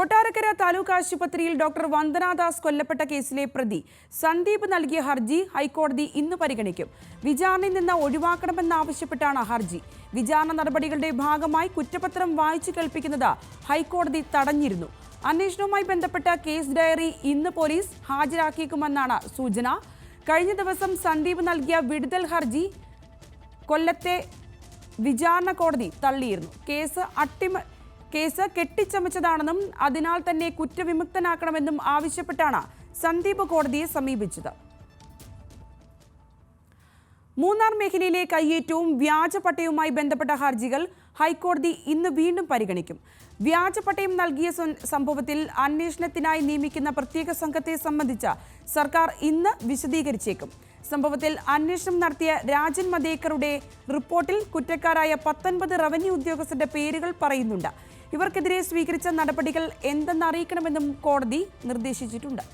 കൊട്ടാരക്കര താലൂക്ക് ആശുപത്രിയിൽ ഡോക്ടർ വന്ദനാദാസ് കൊല്ലപ്പെട്ട കേസിലെ പ്രതി സന്ദീപ് നൽകിയ ഹർജി ഹൈക്കോടതി ഇന്ന് പരിഗണിക്കും. വിചാരണയിൽ നിന്ന് ഒഴിവാക്കണമെന്നാവശ്യപ്പെട്ടാണ് ഹർജി. വിചാരണ നടപടികളുടെ ഭാഗമായി കുറ്റപത്രം വായിച്ചു കേൾപ്പിക്കുന്നത് ഹൈക്കോടതി തടഞ്ഞിരുന്നു. അന്വേഷണവുമായി ബന്ധപ്പെട്ട കേസ് ഡയറി ഇന്ന് പോലീസ് ഹാജരാക്കിയേക്കുമെന്നാണ് സൂചന. കഴിഞ്ഞ ദിവസം സന്ദീപ് നൽകിയ വിടുതൽ ഹർജി കൊല്ലത്തെ വിചാരണ കോടതി തള്ളിയിരുന്നു. കേസ് അട്ടിമ കേസ് കെട്ടിച്ചമച്ചതാണെന്നും അതിനാൽ തന്നെ കുറ്റവിമുക്തനാക്കണമെന്നും ആവശ്യപ്പെട്ടാണ് സന്ദീപ് കോടതിയെ സമീപിച്ചത്. മൂന്നാർ മേഖലയിലെ കയ്യേറ്റവും വ്യാജ പട്ടയവുമായി ബന്ധപ്പെട്ട ഹർജികൾ ഹൈക്കോടതി ഇന്ന് വീണ്ടും പരിഗണിക്കും. വ്യാജ പട്ടയം നൽകിയ സംഭവത്തിൽ അന്വേഷണത്തിനായി നിയമിക്കുന്ന പ്രത്യേക സംഘത്തെ സംബന്ധിച്ച സർക്കാർ ഇന്ന് വിശദീകരിച്ചേക്കും. സംഭവത്തിൽ അന്വേഷണം നടത്തിയ രാജൻ മദേക്കറുടെ റിപ്പോർട്ടിൽ കുറ്റക്കാരായ പത്തൊൻപത് റവന്യൂ ഉദ്യോഗസ്ഥരുടെ പേരുകൾ പറയുന്നുണ്ട്. ഇവർക്കെതിരെ സ്വീകരിച്ച നടപടികൾ എന്തെന്നറിയിക്കണമെന്നും കോടതി നിർദ്ദേശിച്ചിട്ടുണ്ട്.